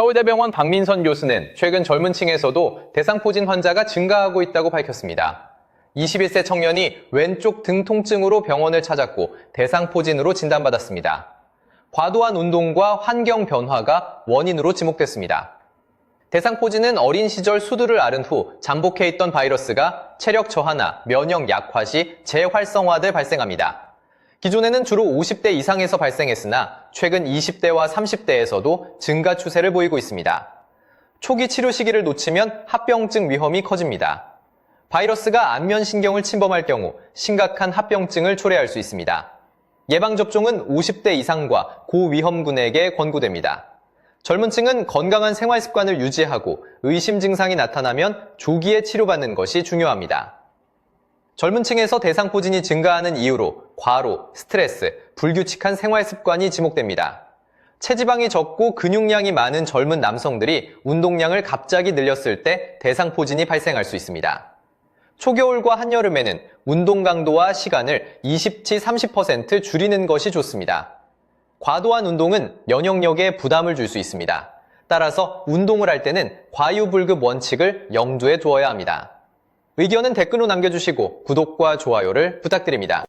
서울대병원 박민선 교수는 최근 젊은 층에서도 대상포진 환자가 증가하고 있다고 밝혔습니다. 21세 청년이 왼쪽 등 통증으로 병원을 찾았고 대상포진으로 진단받았습니다. 과도한 운동과 환경 변화가 원인으로 지목됐습니다. 대상포진은 어린 시절 수두를 앓은 후 잠복해 있던 바이러스가 체력 저하나 면역 약화 시 재활성화돼 발생합니다. 기존에는 주로 50대 이상에서 발생했으나 최근 20대와 30대에서도 증가 추세를 보이고 있습니다. 초기 치료 시기를 놓치면 합병증 위험이 커집니다. 바이러스가 안면신경을 침범할 경우 심각한 합병증을 초래할 수 있습니다. 예방접종은 50대 이상과 고위험군에게 권고됩니다. 젊은 층은 건강한 생활 습관을 유지하고 의심 증상이 나타나면 조기에 치료받는 것이 중요합니다. 젊은 층에서 대상 포진이 증가하는 이유로 과로, 스트레스, 불규칙한 생활 습관이 지목됩니다. 체지방이 적고 근육량이 많은 젊은 남성들이 운동량을 갑자기 늘렸을 때 대상 포진이 발생할 수 있습니다. 초겨울과 한여름에는 운동 강도와 시간을 20치 30% 줄이는 것이 좋습니다. 과도한 운동은 면역력에 부담을 줄 수 있습니다. 따라서 운동을 할 때는 과유불급 원칙을 염두에 두어야 합니다. 의견은 댓글로 남겨주시고 구독과 좋아요를 부탁드립니다.